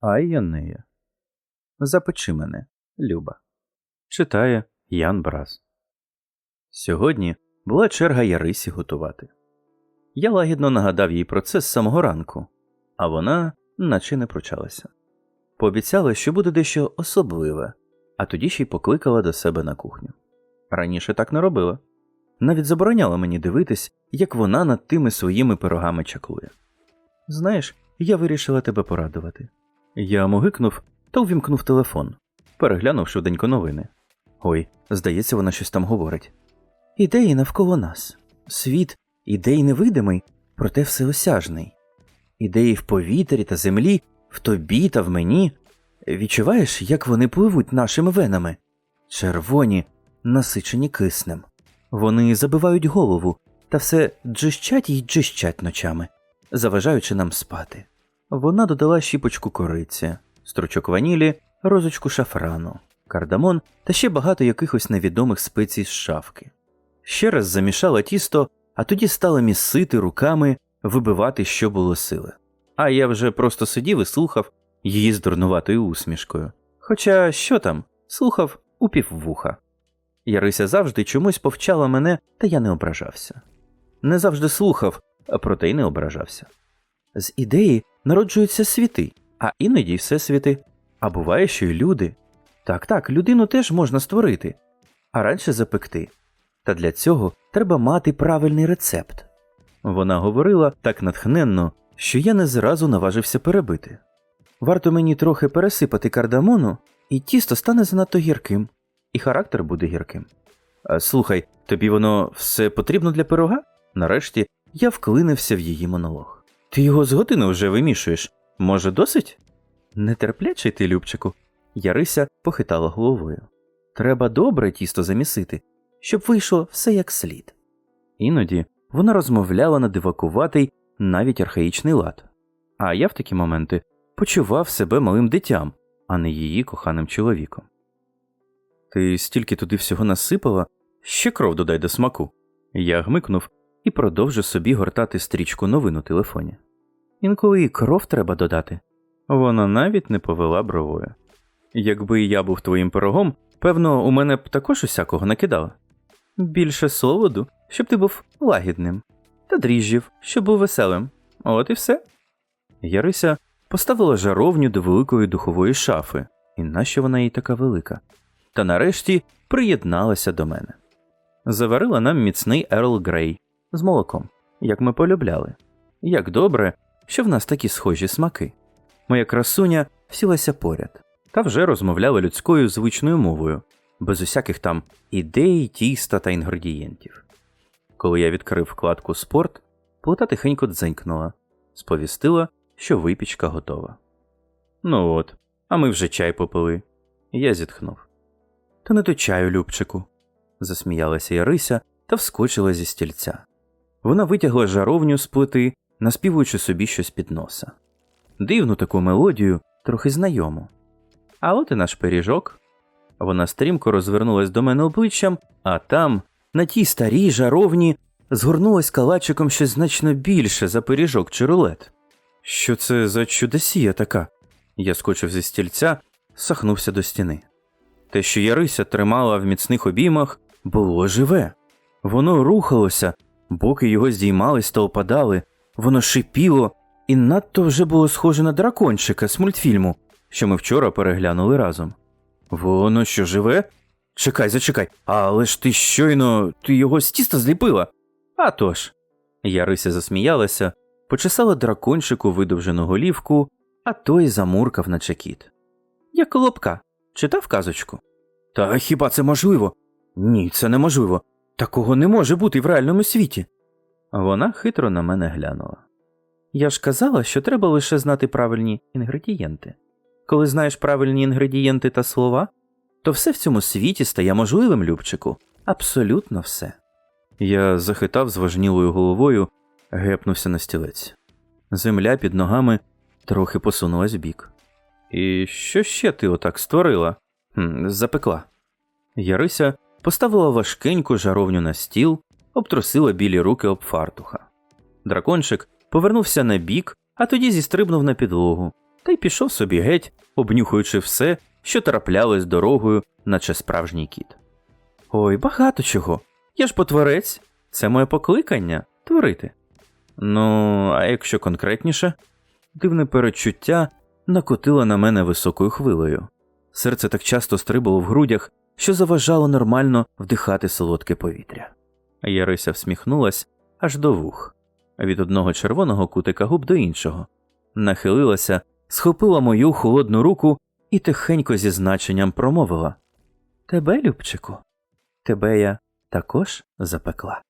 Ай Янея. Запечи мене, Люба. Читає Ян Брас. Сьогодні була черга Ярисі готувати. Я лагідно нагадав їй про це з самого ранку, а вона наче не пручалася. Пообіцяла, що буде дещо особливе, а тоді ще й покликала до себе на кухню. Раніше так не робила. Навіть забороняла мені дивитись, як вона над тими своїми пирогами чаклує. Знаєш, я вирішила тебе порадувати. Я могикнув та увімкнув телефон, переглянув швиденько новини. Ой, здається, вона щось там говорить. Ідеї навколо нас. Світ ідей невидимий, проте всеосяжний. Ідеї в повітрі та землі, в тобі та в мені. Відчуваєш, як вони пливуть нашими венами? Червоні, насичені киснем. Вони забивають голову та все джищать й джищать ночами, заважаючи нам спати. Вона додала щіпочку кориці, стручок ванілі, розочку шафрану, кардамон та ще багато якихось невідомих спецій з шавки. Ще раз замішала тісто, а тоді стала місити руками, вибивати, що було сили. А я вже просто сидів і слухав її з дурнуватою усмішкою. Хоча що там, слухав у піввуха. Ярися завжди чомусь повчала мене, та я не ображався. Не завжди слухав, проте й не ображався. З ідеї народжуються світи, а іноді всесвіти. А буває, що й люди. Так, так, людину теж можна створити, а радше запекти. Та для цього треба мати правильний рецепт. Вона говорила так натхненно, що я не зразу наважився перебити. Варто мені трохи пересипати кардамону, і тісто стане занадто гірким, і характер буде гірким. А, слухай, тобі воно все потрібно для пирога? Нарешті я вклинився в її монолог. Ти його з години вже вимішуєш. Може, досить? Нетерплячий ти, Любчику. Ярися похитала головою. Треба добре тісто замісити, щоб вийшло все як слід. Іноді вона розмовляла на дивакуватий, навіть архаїчний лад. А я в такі моменти почував себе малим дитям, а не її коханим чоловіком. Ти стільки туди всього насипала, ще кров додай до смаку. Я гмикнув і продовжив собі гортати стрічку новин у телефоні. Інколи і кров треба додати. Вона навіть не повела бровою. Якби я був твоїм пирогом, певно, у мене б також усякого накидала. Більше солоду, щоб ти був лагідним, та дріжджів, щоб був веселим. От і все. Ярися поставила жаровню до великої духової шафи, і нащо вона їй така велика? Та нарешті приєдналася до мене. Заварила нам міцний Ерл Грей з молоком, як ми полюбляли. Як добре, що в нас такі схожі смаки. Моя красуня сілася поряд та вже розмовляла людською звичною мовою, без усяких там ідей, тіста та інгредієнтів. Коли я відкрив вкладку Спорт, плита тихенько дзенькнула, сповістила, що випічка готова. Ну от, а ми вже чай попили. Я зітхнув. Та не до чаю, Любчику, засміялася Ярися та вскочила зі стільця. Вона витягла жаровню з плити, наспівуючи собі щось під носа. Дивну таку мелодію, трохи знайому. А от і наш пиріжок. Вона стрімко розвернулась до мене обличчям, а там, на тій старій жаровні, згорнулась калачиком щось значно більше за пиріжок чи рулет. Що це за чудесія така? Я скочив зі стільця, сахнувся до стіни. Те, що Ярися тримала в міцних обіймах, було живе. Воно рухалося, боки його здіймались та опадали, воно шипіло, і надто вже було схоже на дракончика з мультфільму, що ми вчора переглянули разом. Воно що живе? Чекай, зачекай, але ж ти щойно ти його з тіста зліпила. А тож. Ярися засміялася, почесала дракончику видовжену голівку, а той замуркав на чекіт. Як колобка, читав казочку? Та хіба це можливо? Ні, це неможливо. Такого не може бути в реальному світі. Вона хитро на мене глянула. Я ж казала, що треба лише знати правильні інгредієнти. Коли знаєш правильні інгредієнти та слова, то все в цьому світі стає можливим, Любчику, абсолютно все. Я захитав зважнілою головою, гепнувся на стілець. Земля під ногами трохи посунулась бік. І що ще ти отак створила? Хм, Запекла. Ярися поставила важкеньку жаровню на стіл, обтрусила білі руки об фартуха. Дракончик повернувся на бік, а тоді зістрибнув на підлогу, та й пішов собі геть, обнюхуючи все, що траплялось дорогою, наче справжній кіт. Ой, багато чого. Я ж потворець, це моє покликання творити. Ну, а якщо конкретніше, дивне перечуття накотило на мене високою хвилею. Серце так часто стрибало в грудях, що заважало нормально вдихати солодке повітря. Ярися всміхнулась аж до вух, від одного червоного кутика губ до іншого, нахилилася, схопила мою холодну руку і тихенько зі значенням промовила Тебе, Любчику, тебе я також запекла.